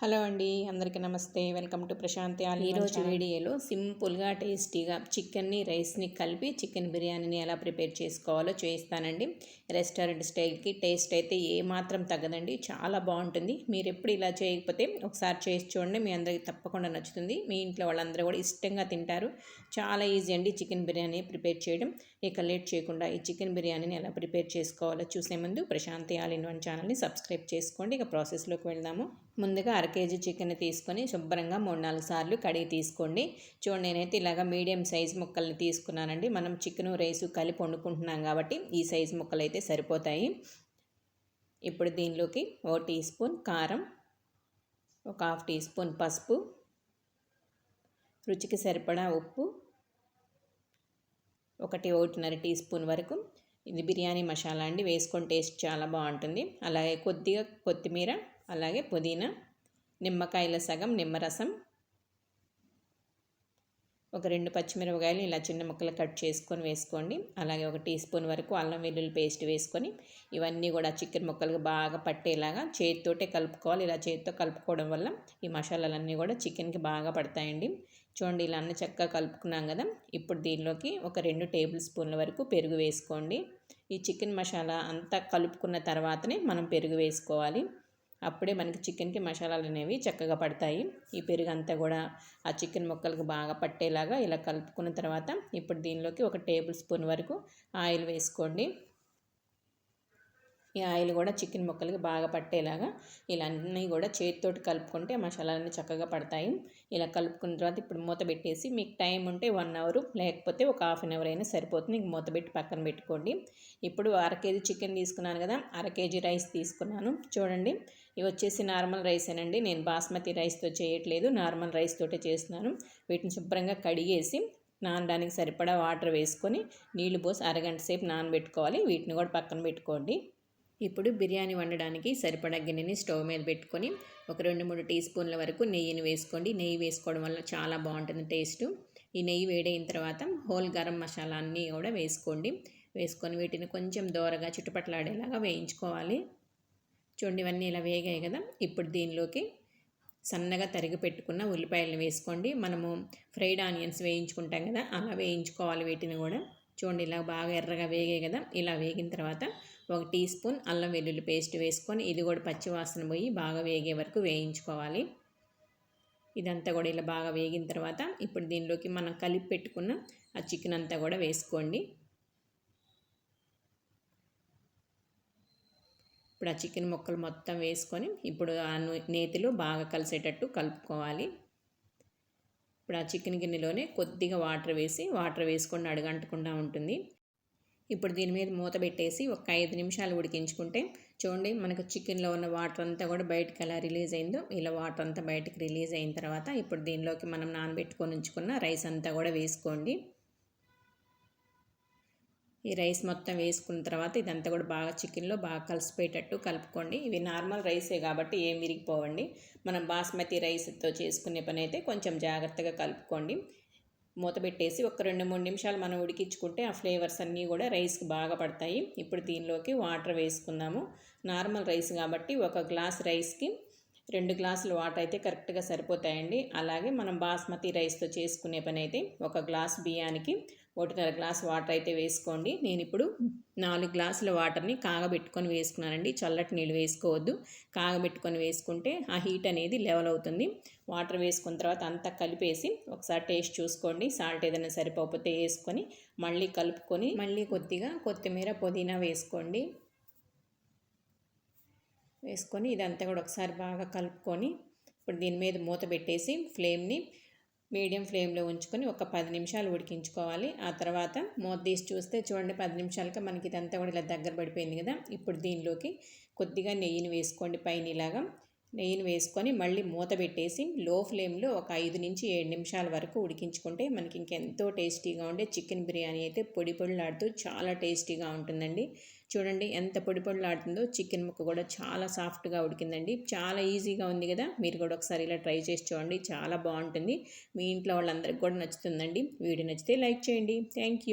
Hello అండి అందరికీ నమస్తే. వెల్కమ్ టు ప్రశాంతి ఈరోజు వీడియోలో సింపుల్గా టేస్టీగా చికెన్ని రైస్ని కలిపి చికెన్ బిర్యానీని ఎలా ప్రిపేర్ చేసుకోవాలో చేస్తానండి రెస్టారెంట్ స్టైల్కి టేస్ట్ అయితే ఏమాత్రం తగ్గదండి. చాలా బాగుంటుంది. మీరు ఎప్పుడు ఇలా చేయకపోతే ఒకసారి చేసి చూడండి. మీ అందరికీ తప్పకుండా నచ్చుతుంది. మీ ఇంట్లో వాళ్ళందరూ కూడా ఇష్టంగా తింటారు. చాలా ఈజీ అండి చికెన్ బిర్యానీ ప్రిపేర్ చేయడం. ఇక లేట్ చేయకుండా ఈ చికెన్ బిర్యానీని ఎలా ప్రిపేర్ చేసుకోవాలో చూసే ముందు ప్రశాంతి ఆల్ ఇన్ వన్ ఛానల్ని సబ్స్క్రైబ్ చేసుకోండి. ఇక ప్రాసెస్లోకి వెళ్దాము. ముందుగా అర కేజీ చికెన్ తీసుకొని శుభ్రంగా మూడు నాలుగు సార్లు కడిగి తీసుకోండి. చూడండి నేనైతే ఇలాగ మీడియం సైజ్ ముక్కల్ని తీసుకున్నానండి. మనం చికెన్ రైసు కలిపి వండుకుంటున్నాం కాబట్టి ఈ సైజ్ ముక్కలు అయితే సరిపోతాయి. ఇప్పుడు దీనిలోకి ఓ టీ స్పూన్ కారం ఒక హాఫ్ టీ స్పూన్ పసుపు రుచికి సరిపడా ఉప్పు ఒకటి ఒకటిన్నర టీ స్పూన్ వరకు ఇది బిర్యానీ మసాలా అండి. వేసుకొని టేస్ట్ చాలా బాగుంటుంది. అలాగే కొద్దిగా కొత్తిమీర అలాగే పుదీనా నిమ్మకాయల సగం నిమ్మరసం. ఒక రెండు పచ్చిమిరపకాయలు ఇలా చిన్న ముక్కలు కట్ చేసుకొని వేసుకోండి. అలాగే ఒక టీ స్పూన్ వరకు అల్లం వెల్లుల్లి పేస్ట్ వేసుకొని ఇవన్నీ కూడా చికెన్ ముక్కలకు బాగా పట్టేలాగా చేతితోటే కలుపుకోవాలి. ఇలా చేతితో కలుపుకోవడం వల్ల ఈ మసాలాలన్నీ కూడా చికెన్కి బాగా పడతాయండి. చూడండి ఇలా అన్ని చక్కగా కలుపుకున్నాం కదా. ఇప్పుడు దీనిలోకి ఒక రెండు టేబుల్ స్పూన్ల వరకు పెరుగు వేసుకోండి. ఈ చికెన్ మసాలా అంతా కలుపుకున్న తర్వాతనే మనం పెరుగు వేసుకోవాలి. అప్పుడే మనకి చికెన్కి మసాలాలు అనేవి చక్కగా పడతాయి. ఈ పెరుగు అంతా కూడా ఆ చికెన్ ముక్కలకు బాగా పట్టేలాగా ఇలా కలుపుకున్న తర్వాత ఇప్పుడు దీనిలోకి ఒక టేబుల్ స్పూన్ వరకు ఆయిల్ వేసుకోండి. ఈ ఆయిల్ కూడా చికెన్ ముక్కలకి బాగా పట్టేలాగా ఇలా అన్నీ కూడా చేతితోటి కలుపుకుంటే మసాలాలన్నీ చక్కగా పడతాయి. ఇలా కలుపుకున్న తర్వాత ఇప్పుడు మూత పెట్టేసి మీకు టైం ఉంటే వన్ అవర్ లేకపోతే ఒక హాఫ్ అన్ అవర్ అయినా సరిపోతుంది. మీకు మూత పెట్టి పక్కన పెట్టుకోండి. ఇప్పుడు అర కేజీ చికెన్ తీసుకున్నాను కదా అర కేజీ రైస్ తీసుకున్నాను. చూడండి ఇవి వచ్చేసి నార్మల్ రైసేనండి నేను బాస్మతి రైస్తో చేయట్లేదు నార్మల్ రైస్ తోటే చేస్తున్నాను. వీటిని శుభ్రంగా కడిగేసి నానడానికి సరిపడా వాటర్ వేసుకొని నీళ్ళు పోసి అరగంట సేపు నానబెట్టుకోవాలి. వీటిని కూడా పక్కన పెట్టుకోండి. ఇప్పుడు బిర్యానీ వండడానికి సరిపడా గిన్నెని స్టవ్ మీద పెట్టుకొని ఒక రెండు మూడు టీ స్పూన్ల వరకు నెయ్యిని వేసుకోండి. నెయ్యి వేసుకోవడం వల్ల చాలా బాగుంటుంది టేస్ట్. ఈ నెయ్యి వేడైన తర్వాత హోల్ గరం మసాలా అన్నీ కూడా వేసుకోండి. వేసుకొని వీటిని కొంచెం దోరగా చుట్టుపట్లాడేలాగా వేయించుకోవాలి. చూడండి ఇవన్నీ ఇలా వేగాయి కదా. ఇప్పుడు దీనిలోకి సన్నగా తరిగి పెట్టుకున్న ఉల్లిపాయలను వేసుకోండి. మనము ఫ్రైడ్ ఆనియన్స్ వేయించుకుంటాం కదా అలా వేయించుకోవాలి వీటిని కూడా. చూడండి ఇలా బాగా ఎర్రగా వేగాయి కదా. ఇలా వేగిన తర్వాత ఒక టీ స్పూన్ అల్లం వెల్లుల్లి పేస్ట్ వేసుకొని ఇది కూడా పచ్చివాసన పోయి బాగా వేగే వరకు వేయించుకోవాలి. ఇదంతా కూడా ఇలా బాగా వేగిన తర్వాత ఇప్పుడు దీనిలోకి మనం కలిపి పెట్టుకున్న ఆ చికెన్ అంతా కూడా వేసుకోండి. ఇప్పుడు ఆ చికెన్ ముక్కలు మొత్తం వేసుకొని ఇప్పుడు ఆ నేతిలో బాగా కలిసేటట్టు కలుపుకోవాలి. ఇప్పుడు ఆ చికెన్ గిన్నెలోనే కొద్దిగా వాటర్ వేసి వాటర్ వేసుకొని అడగంటకుండా ఉంటుంది. ఇప్పుడు దీని మీద మూత పెట్టేసి ఒక ఐదు నిమిషాలు ఉడికించుకుంటే చూడండి మనకు చికెన్లో ఉన్న వాటర్ అంతా కూడా బయటకు ఎలా రిలీజ్ అయిందో ఇలా వాటర్ అంతా బయటకు రిలీజ్ అయిన తర్వాత ఇప్పుడు దీనిలోకి మనం నానబెట్టుకొని ఉంచుకున్న రైస్ అంతా కూడా వేసుకోండి. ఈ రైస్ మొత్తం వేసుకున్న తర్వాత ఇదంతా కూడా బాగా చికెన్లో బాగా కలిసిపోయేటట్టు కలుపుకోండి. ఇవి నార్మల్ రైసే కాబట్టి ఏం విరిగిపోవండి. మనం బాస్మతి రైస్తో చేసుకునే పని అయితే కొంచెం జాగ్రత్తగా కలుపుకోండి. మూత పెట్టేసి ఒక రెండు మూడు నిమిషాలు మనం ఉడికించుకుంటే ఆ ఫ్లేవర్స్ అన్నీ కూడా రైస్కి బాగా పడతాయి. ఇప్పుడు దీనిలోకి వాటర్ వేసుకుందాము. నార్మల్ రైస్ కాబట్టి ఒక గ్లాస్ రైస్కి రెండు గ్లాసులు వాటర్ అయితే కరెక్ట్గా సరిపోతాయండి. అలాగే మనం బాస్మతి రైస్తో చేసుకునే పని అయితే ఒక గ్లాస్ బియ్యానికి ఒకటిన్నర గ్లాస్ వాటర్ అయితే వేసుకోండి. నేను ఇప్పుడు నాలుగు గ్లాసుల వాటర్ని కాగబెట్టుకొని వేసుకున్నానండి. చల్లటి నీళ్ళు వేసుకోవద్దు. కాగబెట్టుకొని వేసుకుంటే ఆ హీట్ అనేది లెవెల్ అవుతుంది. వాటర్ వేసుకున్న తర్వాత అంతా కలిపేసి ఒకసారి టేస్ట్ చూసుకోండి. సాల్ట్ ఏదైనా సరిపోకపోతే వేసుకొని మళ్ళీ కలుపుకొని మళ్ళీ కొద్దిగా కొత్తిమీర పుదీనా వేసుకోండి. వేసుకొని ఇదంతా కూడా ఒకసారి బాగా కలుపుకొని ఇప్పుడు దీని మీద మూత పెట్టేసి ఫ్లేమ్ని మీడియం ఫ్లేమ్లో ఉంచుకొని ఒక పది నిమిషాలు ఉడికించుకోవాలి. ఆ తర్వాత మూత తీసి చూస్తే చూడండి పది నిమిషాలకి మనకి ఇదంతా కూడా ఇలా దగ్గర పడిపోయింది కదా. ఇప్పుడు దీనిలోకి కొద్దిగా నెయ్యిని వేసుకోండి పైన ఇలాగా. నెయ్యిని వేసుకొని మళ్ళీ మూత పెట్టేసి లో ఫ్లేమ్లో ఒక ఐదు నుంచి ఏడు నిమిషాల వరకు ఉడికించుకుంటే మనకి ఇంకెంతో టేస్టీగా ఉండే చికెన్ బిర్యానీ అయితే పొడి పొడిలాడుతూ చాలా టేస్టీగా ఉంటుందండి. చూడండి ఎంత పొడి పొడిలాడుతుందో చికెన్ ముక్క కూడా చాలా సాఫ్ట్గా ఉడికిందండి. చాలా ఈజీగా ఉంది కదా. మీరు కూడా ఒకసారి ఇలా ట్రై చేసి చూడండి. చాలా బాగుంటుంది. మీ ఇంట్లో వాళ్ళందరికీ కూడా నచ్చుతుందండి. వీడియో నచ్చితే లైక్ చేయండి. Thank you.